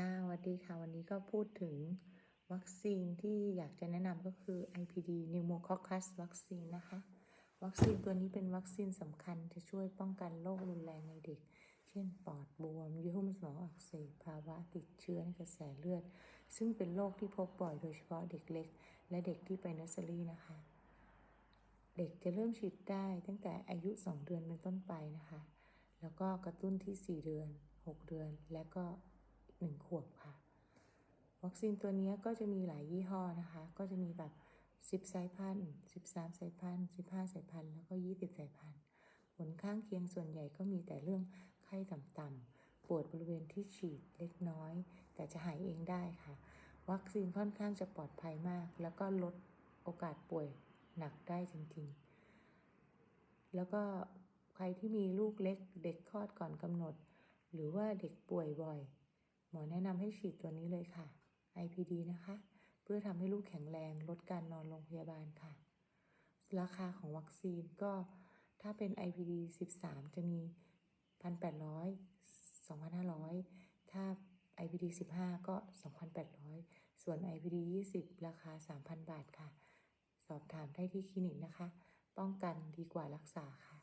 ค่ะสวัสดีค่ะ วันนี้ก็พูดถึงวัคซีนที่อยากจะแนะนำก็คือ IPD pneumococcus วัคซีนนะคะ วัคซีนตัวนี้เป็นวัคซีนสำคัญจะช่วยป้องกันโรครุนแรงในเด็ก เช่นปอดบวมเยื่อหุ้มสมองอักเสบภาวะติดเชื้อในกระแสเลือด ซึ่งเป็นโรคที่พบบ่อยโดยเฉพาะเด็กเล็ก และเด็กที่ไปเนอร์เซอรี่นะคะ เด็กจะเริ่มฉีดได้ตั้งแต่อายุ 2 เดือนเป็นต้นไปนะคะ แล้วก็กระตุ้นที่ 4 เดือน 6 เดือนและก็ 1 ขวบค่ะ วัคซีนตัวนี้ก็จะมีหลายยี่ห้อนะคะ ก็จะมีแบบ 10 สายพันธุ์ 13 สายพันธุ์ 15 สายพันธุ์ แล้วก็ 20 สายพันธุ์ ผลข้างเคียงส่วนใหญ่ก็มีแต่เรื่องไข้ต่ำๆ ปวดบริเวณที่ฉีดเล็กน้อย แต่จะหายเองได้ค่ะ วัคซีนค่อนข้างจะปลอดภัยมาก แล้วก็ลดโอกาสป่วยหนักได้จริงๆ แล้วก็ใครที่มีลูกเล็กเด็กคลอดก่อนกำหนด หรือว่าเด็กป่วยบ่อย หมอแนะนำให้ฉีดตัวนี้เลยค่ะ IPD นะคะ เพื่อทำให้ลูกแข็งแรงลดการนอนโรงพยาบาลค่ะ ราคาของวัคซีนก็ถ้าเป็น IPD 13 จะมี 1,800 2,500 ถ้า IPD 15 ก็ 2,800 ส่วน IPD 20 ราคา 3,000 บาทค่ะ สอบถามได้ที่คลินิกนะคะ ป้องกันดีกว่ารักษาค่ะ